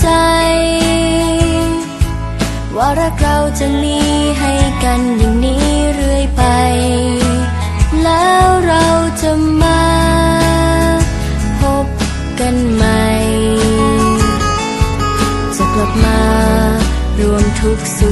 ใจ ว่ารักเราจะมีให้กันอย่างนี้เรื่อยไป แล้วเราจะมาพบกันใหม่ จะกลับมารวมทุกสุข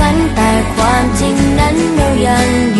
ฝันแต่ความจริงนั้นเรายัง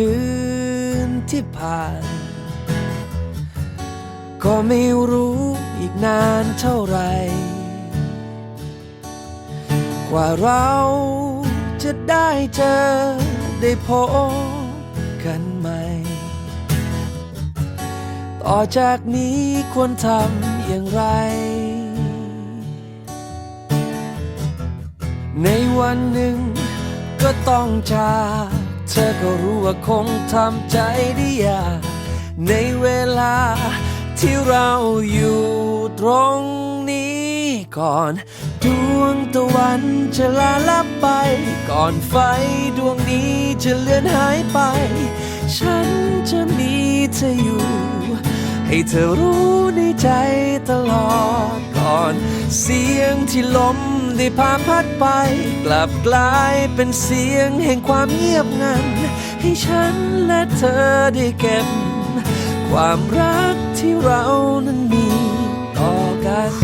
คืนที่ผ่าน ก็ไม่รู้อีกนานเท่าไร กว่าเราจะได้เจอได้พบกันใหม่ ต่อจากนี้ควรทำอย่างไร ในวันหนึ่งก็ต้องจาก ธอก็รู้ว่าคงทำใจได้ยากในเวลาที่เราอยู่ตรงนี้ก่อน ดวงตะวันจะลาลับไป ก่อนไฟดวงนี้จะเลือนหายไป ฉันจะมีเธออยู่ ให้เธอรู้ในใจตลอดก่อน เสียงที่ล้ม ที่พาพัดไป กลับกลายเป็นเสียงแห่งความเงียบงัน ให้ฉันและเธอได้เก็บ ความรักที่เรานั้นมีต่อกัน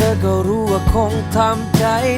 เธอก็รู้ว่าคงทำใจได้